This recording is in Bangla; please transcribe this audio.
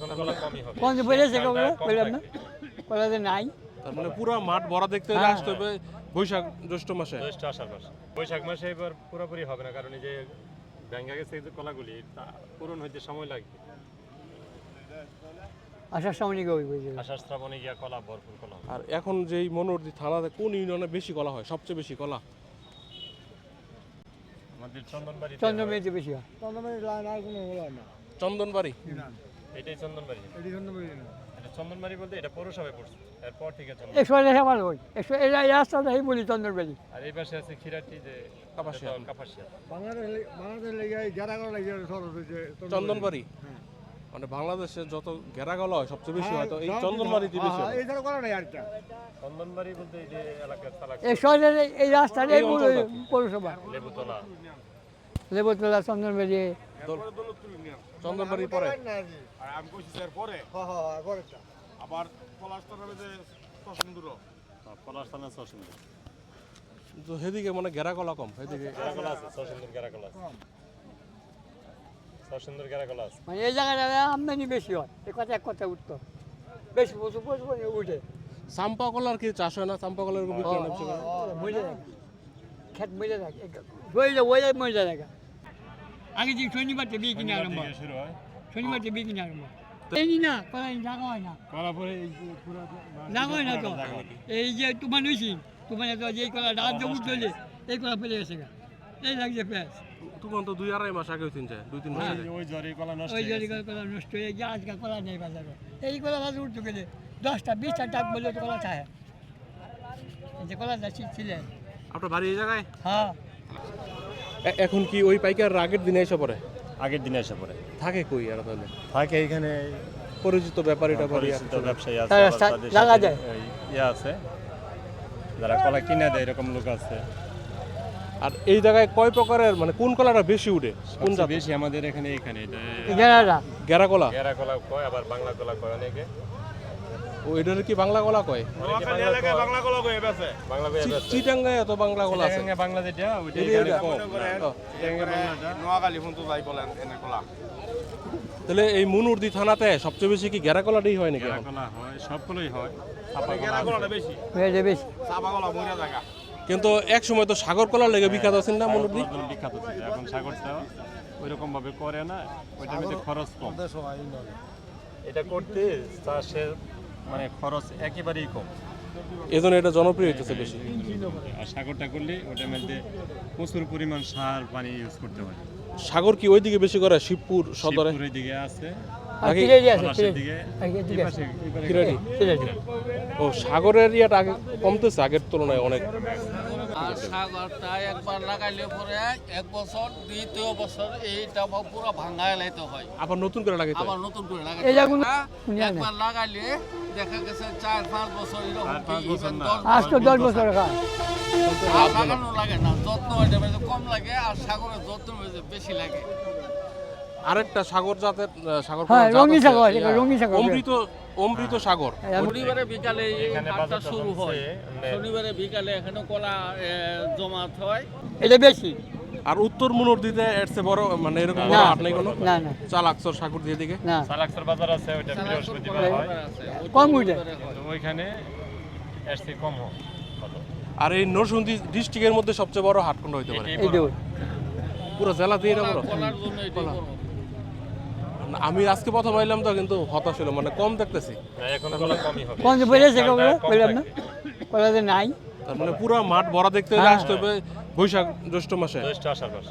কোন যে না। কলা যে নাই। তার মানে পুরো মাঠ ভরা দেখতে হলে হ্যাঁ। আসতে হবে বৈশাখ জ্যৈষ্ঠ মাসে। জ্যৈষ্ঠ আষাঢ় মাস। বৈশাখ মাসে এবার পুরোপুরি হবে না কারণ এই যে ভেঙ্গা গেছে যে কলাগুলি তা পূরণ হইতে সময় লাগবে। বলছে আষাঢ় শ্রাবণে গিয়া কলা ভরপুর কলা আর এখন যেই মনোরদি থানাতে কোন ইউনিয়নে বেশি কলা হয়? সবচেয়ে বেশি কলা? আমাদের চন্দনবাড়ি বেশি হয়। চন্দনবাড়ি? এটাই চন্দনবাড়ি। এটা চন্দনবাড়ি বলতে এটা পৌরসভায় পড়ছে। এরপর থেকে চন্দন একশো দেখা ভালো হয় একশো এই এই রাস্তাটা এই বলি চন্দ্রবেলি আর এই পাশে আছে খিরাটি যে কাপাসিয়া। এটা তো কাপাসিয়া। চন্দনবাড়ি। মানে বাংলাদেশে যত ঘেরা কলা হয় সবচেয়ে বেশি হয়তো এই চন্দনবাড়িতে বেশি হয় চন্দনবাড়ি বলতে এই যে এলাকার তালাক। একশো এই রাস্তাটা এই বলি পৌরসভা। লেবুতলা। লেবতলা চন্দ্রবেলি চন্দনবাড়ির পরে? আমি কইছি স্যার পরে। আবার পলাশতর হবে যে সুন্দর পলাশ থানা সসুন্দর তো সেদিকে মানে ঘেরা কলা কম সেদিকে গেরাকলা আছে সসুন্দর গেরাকলা আছে। সসুন্দর গেরাকলা আছে। মানে এই জায়গাটা আমদানি বেশি হয় এ কথা এক কথা উঠতো। বেশি বছর বছর উঠে। চাম্পা কলার কি চাষ হয় না? চাম্পা কলার বিক্রি হয় না খেত মজা থাকে। রইলে ওই মজা থাকে আগে যে শনিবার থেকে বিয়ে কিনে আরম্ভ শনিবার থেকে বিয়ে কিনে আরম্ভ। এই না কলা জাগা হয় না জাগা হয় না তো এই যে তোমার নইছি তোমার তো যে কলা ডাল যে উঠলে এই কলা ফেলে গেছে এই লাগছে প্যাস তখন তো দুই আড়াই মাস আগে হইতেন যায় দুই তিন মাস আগে ওই জ্বরে কলা নষ্ট ওই জলি কলা নষ্ট হয়ে গিয়ে আজকাল কলা নেই বাজারে এই কলা বাজার উঠতে গেলে দশটা বিশটা টাক বললে তো কলা চায় যে কলা যাচ্ছি ছিলেন আপনার বাড়ি এই জায়গায় হ্যাঁ এ- এখন কি ওই পাইকার আগের দিনে এসে পড়ে? আগের দিনে এসে পড়ে। থাকে কই আর তাহলে? থাকে এখানে পরিচিত ব্যাপারীটা বাড়ি পরিচিত ব্যবসায়ী আছে লাগা যায়। ইয়ে আছে। যারা কলা কিনে দেয় এরকম লোক আছে। আর এই জায়গায় কয় প্রকারের মানে কোন কলাটা বেশি উঠে? কোন বেশি আমাদের এখানে এখানে এটা গেরা কলা গেরা কলা কয় আবার বাংলা কলা কয় অনেকে। ও এটার কি বাংলা কলা কয়? বাংলা কলা চিটাঙ্গায় এত বাংলা আছে? বাংলা যেটা ওইটা তাহলে এই মুনুরদি থানাতে সবচেয়ে বেশি কি গেরা কলাটাই হয় নাকি হয় সবগুলোই হয়। চাপা গেরা কলা কলাটা বেশি? বেশি। চাপা কলা মহিলা জায়গা। কিন্তু এক সময় তো সাগর কলার লেগে বিখ্যাত আছেন না মুনুরদি? বিখ্যাত ছিল এখন সাগরটা ওইরকম ভাবে করে না মধ্যে খরচ কম। এটা করতে চাষের মানে খরচ একেবারেই কম। এই জন্য এটা জনপ্রিয় হইতেছে বেশি। আর সাগরটা করলে ওটার মধ্যে প্রচুর পরিমাণ সার পানি ইউজ করতে হয়। সাগর কি ওইদিকে বেশি করে? শিবপুর সদরে? শিবপুরের দিকে আছে। পলাশের দিকে। কিরে ও সাগরের ইয়েটা আগে কমতেছে আগের তুলনায় অনেক। আর সাগরটা একবার লাগাইলে পরে এক বছর দ্বিতীয় বছর এইটা পুরো ভাঙায় লাইতে হয়। আবার নতুন করে লাগাইতে আবার নতুন করে লাগাইতে এই হয়। একবার লাগাইলে দেখা গেছে চার পাঁচ বছর এরকম আজ তো দশ বছর লাগানো লাগে না যত্ন হয়ে যাবে কম লাগে আর সাগরের যত্ন হয়ে বেশি লাগে। আরেকটা সাগর জাতের সাগর হ্যাঁ, রঙিন সাগর, রঙিন সাগর। অমৃত অমৃত সাগর। শনিবারে বিকালে এই হাটটা শুরু হয়। শনিবারে বিকালে এখানে কলা জমাত হয়। এটা বেশি। আর উত্তর মুনুর দিতে এর চেয়ে বড় মানে এরকম বড় হাট নেই কোনো? না না চালাকসর সাগর দিয়ে দিকে না। সালাক্সর বাজার আছে ওইটা বৃহস্পতিবার হয়। কম উঠে ওইখানে এর চেয়ে কম হয়। আর এই নরসিংদী ডিস্ট্রিক্টের মধ্যে সবচেয়ে বড় হাট কোনটা হইতে পারে? বড়। পুরো জেলা দিয়ে এটা বড় কলার জন্য এটাই বড় না, আমি আজকে প্রথম আইলাম তো কিন্তু হতাশ হলো মানে কম দেখতেছি। এখন কম কমই হবে। কোন যে কবে বললাম না। যে নাই। তার মানে পুরো মাঠ ভরা দেখতে হ্যাঁ। আসতে হবে বৈশাখ জ্যৈষ্ঠ মাসে। জ্যৈষ্ঠ আষাঢ় মাস।